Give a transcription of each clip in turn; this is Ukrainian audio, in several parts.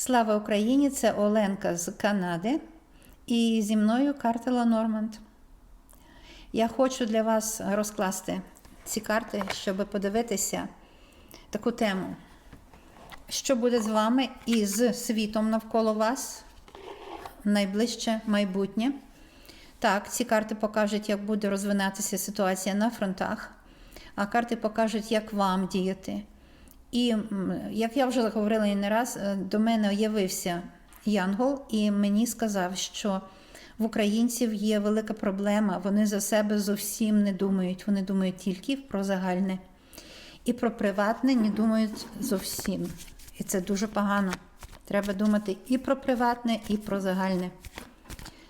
Слава Україні! Це Оленка з Канади. І зі мною Картела Норманд. Я хочу для вас розкласти ці карти, щоб подивитися таку тему. Що буде з вами і з світом навколо вас найближче майбутнє? Так, ці карти покажуть, як буде розвинатися ситуація на фронтах, а карти покажуть, як вам діяти. І як я вже говорила і не раз, е, до мене явився Янгол і мені сказав, що в українців є велика проблема. Вони за себе зовсім не думають. Вони думають тільки про загальне. І про приватне не думають зовсім. І це дуже погано. Треба думати і про приватне, і про загальне.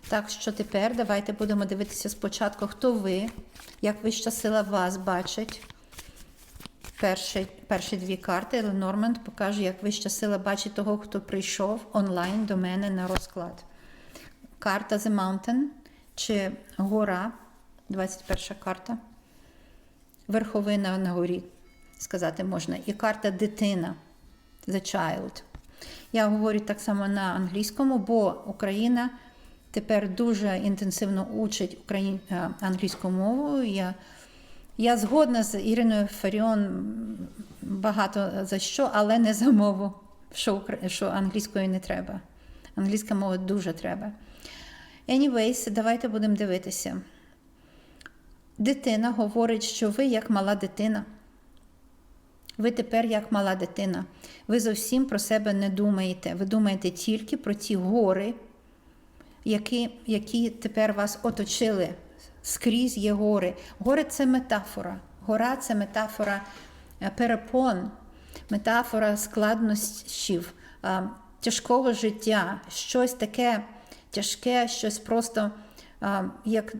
Так що тепер давайте будемо дивитися спочатку, хто ви, як вища сила вас бачить. Перші, перші дві карти Ленорманд покаже, як вища сила бачить того, хто прийшов онлайн до мене на розклад. Карта The Mountain чи гора, 21 карта. Верховина на горі, сказати можна. І карта дитина, The Child. Я говорю так само на англійському, бо Україна тепер дуже інтенсивно учить е, англійську мову. Я я згодна з Іриною Фаріон багато за що, але не за мову, що, що англійської не треба. Англійська мова дуже треба. Anyways, давайте будемо дивитися. Дитина говорить, що ви як мала дитина. Ви тепер як мала дитина. Ви зовсім про себе не думаєте. Ви думаєте тільки про ті гори, які, які тепер вас оточили. Скрізь є гори. Гори це метафора. Гора це метафора е, перепон, метафора складнощів, е, тяжкого життя, щось таке тяжке, щось просто е, як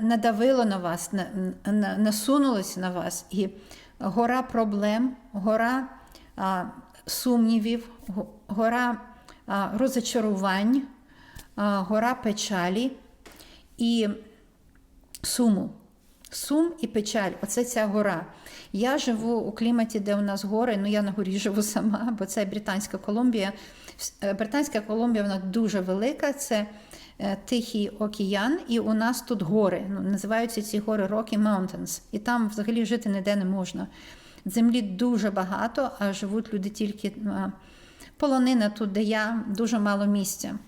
надавило на вас, на, на, насунулося на вас. І гора проблем, гора сумнівів, гора розочарувань, гора печалі і суму. Сум і печаль оце ця гора. Я живу у кліматі, де у нас гори, ну я на горі живу сама, бо це Британська Колумбія. Е, Британська Колумбія вона дуже велика, це е, Тихий океан, і у нас тут гори. Ну, називаються ці гори Rocky Mountains. І там взагалі жити ніде не можна. Землі дуже багато, а живуть люди тільки полонина тут, де я, дуже мало місця.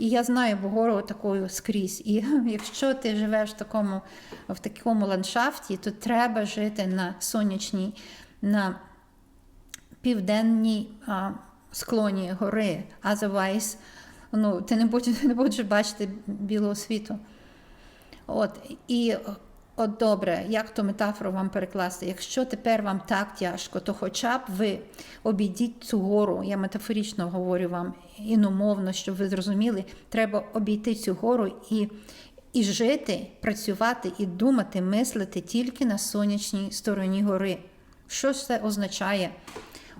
І я знаю Бугору такою скрізь. І якщо ти живеш в такому, в такому ландшафті, то треба жити на сонячній, на південній а, склоні гори. Otherwise, ну, ти не будеш, не будеш бачити білого світу. От, і от добре, як ту метафору вам перекласти? Якщо тепер вам так тяжко, то хоча б ви обійдіть цю гору, я метафорично говорю вам іномовно, щоб ви зрозуміли, треба обійти цю гору і, і жити, працювати і думати, мислити тільки на сонячній стороні гори. Що ж це означає?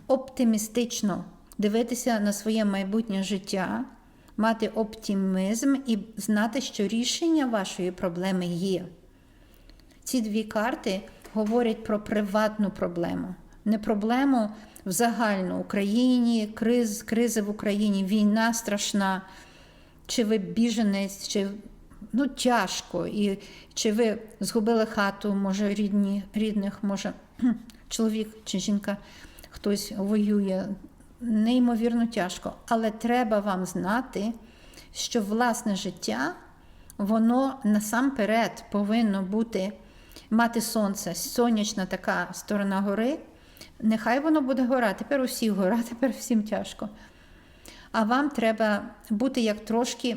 Оптимістично дивитися на своє майбутнє життя, мати оптимізм і знати, що рішення вашої проблеми є. Ці дві карти говорять про приватну проблему, не проблему в загальну Україні, криз, кризи в Україні, війна страшна, чи ви біженець, чи ну, тяжко, і чи ви згубили хату, може, рідні, рідних, може, чоловік чи жінка, хтось воює. Неймовірно тяжко. Але треба вам знати, що власне життя, воно насамперед повинно бути мати сонце, сонячна така сторона гори. Нехай воно буде гора. Тепер усі гора, тепер всім тяжко. А вам треба бути як трошки.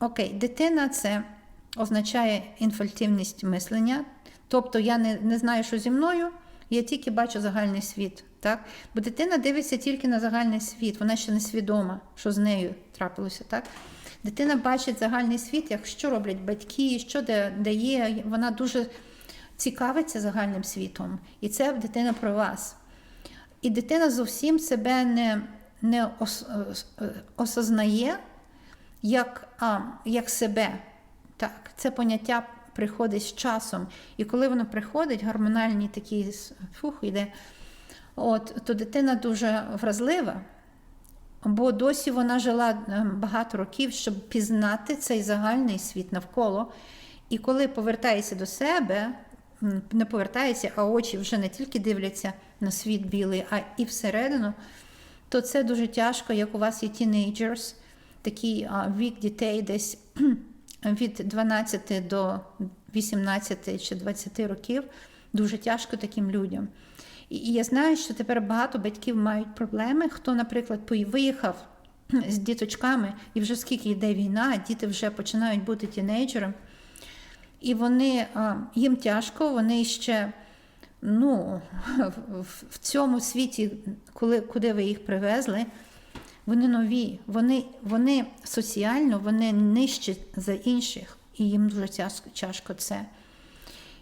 Окей, дитина це означає інфальтивність мислення. Тобто я не, не знаю, що зі мною, я тільки бачу загальний світ. Так? Бо дитина дивиться тільки на загальний світ, вона ще не свідома, що з нею трапилося. Так? Дитина бачить загальний світ, як що роблять батьки, що де, де є. Вона дуже цікавиться загальним світом. І це дитина про вас. І дитина зовсім себе не, не ос, е, осознає як, а, як себе. Так, Це поняття приходить з часом. І коли воно приходить, гормональні такі фух, йде От, то дитина дуже вразлива, бо досі вона жила е, багато років, щоб пізнати цей загальний світ навколо. І коли повертається до себе, не повертається, а очі вже не тільки дивляться на світ білий, а і всередину, то це дуже тяжко, як у вас є тінейджерс, такий вік дітей десь від 12 до 18 чи 20 років. Дуже тяжко таким людям. І я знаю, що тепер багато батьків мають проблеми. Хто, наприклад, виїхав з діточками, і вже скільки йде війна, діти вже починають бути тінейджерами, і вони їм тяжко, вони ще ну, в, цьому світі, коли, куди ви їх привезли, вони нові, вони, вони соціально вони нижчі за інших, і їм дуже тяжко це.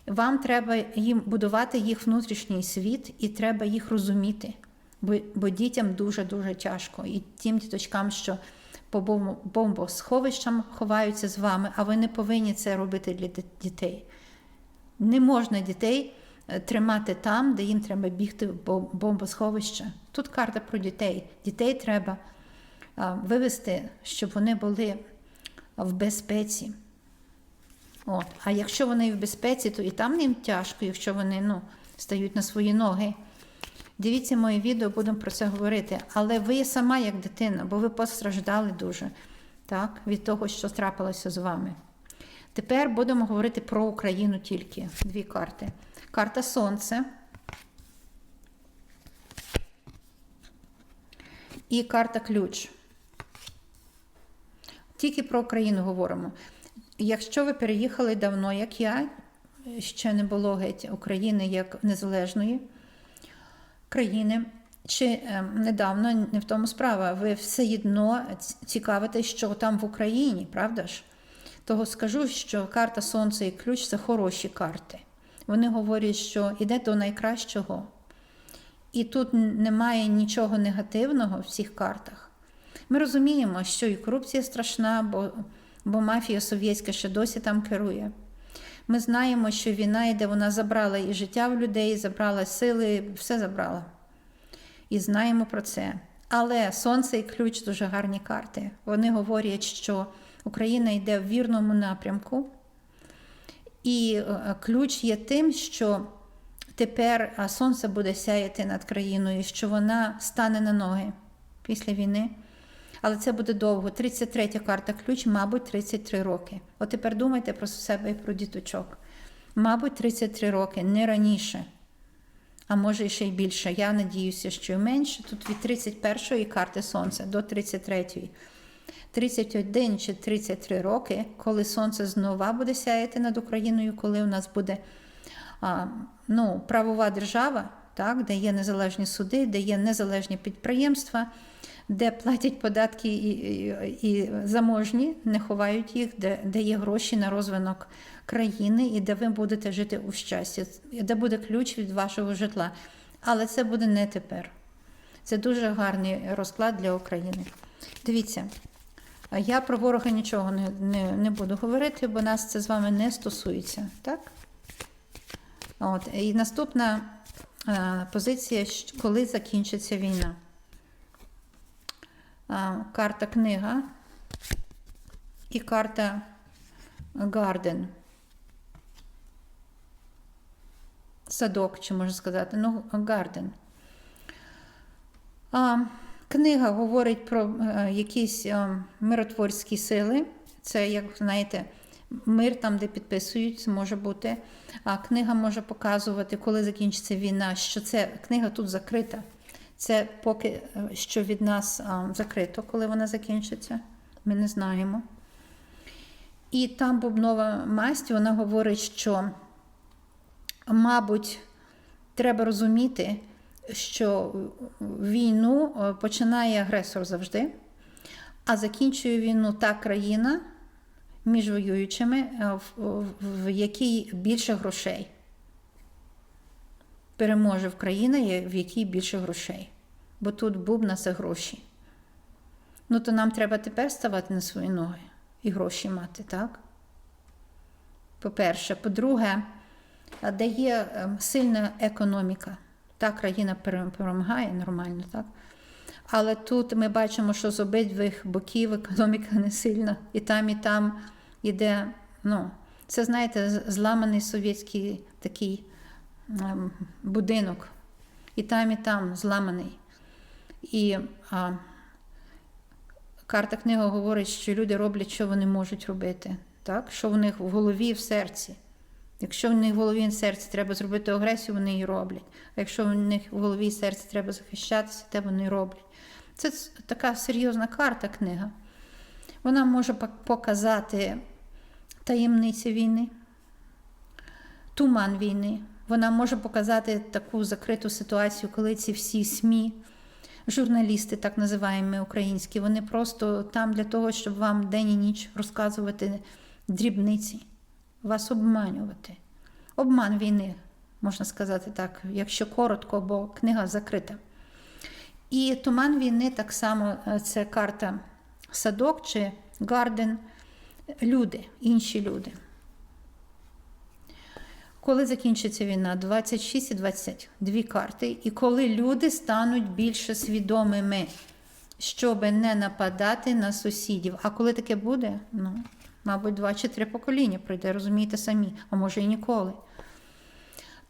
Вам треба їм будувати їх внутрішній світ, і треба їх розуміти. Бо, бо дітям дуже-дуже тяжко. І тим діточкам, що по бомбосховищам ховаються з вами, а ви не повинні це робити для дітей. Не можна дітей е, тримати там, де їм треба бігти в бом- бомбосховище. Тут карта про дітей. Дітей треба а, вивести, щоб вони були в безпеці. От. А якщо вони в безпеці, то і там їм тяжко, якщо вони ну, стають на свої ноги. Дивіться моє відео, будемо про це говорити. Але ви сама як дитина, бо ви постраждали дуже так, від того, що трапилося з вами. Тепер будемо говорити про Україну тільки. Дві карти. Карта Сонце. І карта Ключ. Тільки про Україну говоримо. Якщо ви переїхали давно, як я, ще не було геть України як незалежної країни, чи е, недавно не в тому справа, ви все одно цікавитесь, що там в Україні, правда ж? Того скажу, що карта Сонце і ключ це хороші карти. Вони говорять, що йде до найкращого. І тут немає нічого негативного в цих картах. Ми розуміємо, що і корупція страшна, бо, бо мафія совєтська ще досі там керує. Ми знаємо, що війна йде, вона забрала і життя в людей, забрала сили, все забрала. І знаємо про це. Але сонце і ключ дуже гарні карти. Вони говорять, що Україна йде в вірному напрямку. І е, ключ є тим, що тепер сонце буде сяяти над країною, що вона стане на ноги після війни. Але це буде довго. 33 карта ключ, мабуть, 33 роки. От тепер думайте про себе і про діточок. Мабуть, 33 роки, не раніше. А може ще й більше. Я надіюся, що й менше. Тут від 31-ї карти Сонця до 33-ї. 31 чи 33 роки, коли сонце знову буде сяяти над Україною, коли у нас буде а, ну, правова держава, так, де є незалежні суди, де є незалежні підприємства, де платять податки і, і, заможні, не ховають їх, де, де є гроші на розвинок країни і де ви будете жити у щасті, де буде ключ від вашого житла. Але це буде не тепер. Це дуже гарний розклад для України. Дивіться, я про ворога нічого не, не, не буду говорити, бо нас це з вами не стосується. Так? От. І наступна е, позиція, коли закінчиться війна. Карта книга і карта Гарден. Садок, чи можна сказати, ну, Гарден. А, Книга говорить про е, якісь е, миротворські сили. Це, як знаєте, мир там, де підписують, може бути. А книга може показувати, коли закінчиться війна, що це книга тут закрита. Це поки е, що від нас а, закрито, коли вона закінчиться. Ми не знаємо. І там бубнова масть, вона говорить, що, мабуть, треба розуміти, що війну е, починає агресор завжди, а закінчує війну та країна між воюючими, е, в, якій більше грошей. Переможе в країна, в якій більше грошей. Бо тут бубна це гроші. Ну, то нам треба тепер ставати на свої ноги і гроші мати, так? По-перше, по-друге, де є ем, сильна економіка, та країна перемагає нормально, так? Але тут ми бачимо, що з обидвих боків економіка не сильна, і там, і там іде, ну, це, знаєте, зламаний совєтський такий будинок. І там, і там зламаний. І а, карта книга говорить, що люди роблять, що вони можуть робити, так? що в них в голові і в серці. Якщо в них в голові і в серці треба зробити агресію, вони її роблять. А якщо в них в голові і серці треба захищатися, те вони роблять. Це така серйозна карта книга. Вона може показати таємниці війни, туман війни. Вона може показати таку закриту ситуацію, коли ці всі СМІ, журналісти, так називаємо українські, вони просто там для того, щоб вам день і ніч розказувати дрібниці, вас обманювати. Обман війни, можна сказати так, якщо коротко, бо книга закрита. І туман війни так само е, це карта садок чи гарден, люди, інші люди. Коли закінчиться війна? 26 і 20. Дві карти. І коли люди стануть більше свідомими, щоб не нападати на сусідів. А коли таке буде? Ну, мабуть, два чи три покоління пройде, розумієте самі, а може і ніколи.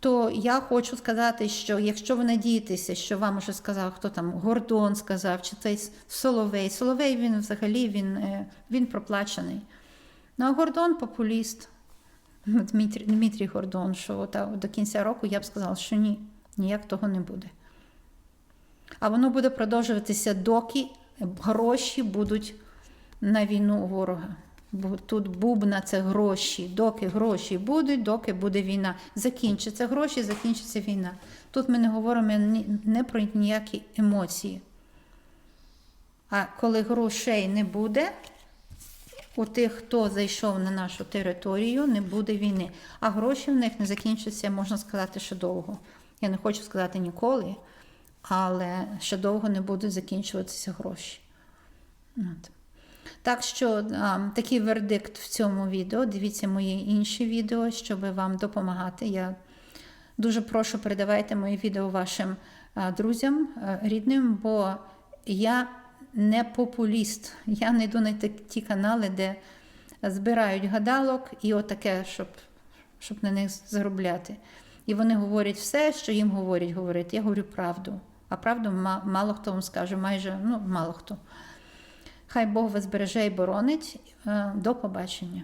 То я хочу сказати, що якщо ви надієтеся, що вам уже сказав, хто там Гордон сказав, чи цей Соловей. Соловей він взагалі він, е, він проплачений. Ну а Гордон популіст. Дмитрій, Дмитрій Гордон, що от, а, до кінця року я б сказала, що ні, ніяк того не буде. А воно буде продовжуватися, доки гроші будуть на війну у ворога. Бо тут бубна це гроші. Доки гроші будуть, доки буде війна. Закінчаться гроші, закінчиться війна. Тут ми не говоримо не про ніякі емоції. А коли грошей не буде, у тих, хто зайшов на нашу територію, не буде війни. А гроші в них не закінчаться, можна сказати, ще довго. Я не хочу сказати ніколи, але ще довго не будуть закінчуватися гроші. От. Так що а, такий вердикт в цьому відео. Дивіться мої інші відео, щоб вам допомагати. Я дуже прошу передавайте мої відео вашим а, друзям, а, рідним, бо я не популіст. Я не йду на ті- канали, де збирають гадалок і отаке, щоб, щоб на них заробляти. І вони говорять все, що їм говорять говорити. Я говорю правду. А правду мало хто вам скаже, майже ну, мало хто. Хай Бог вас береже і боронить. Е, До побачення.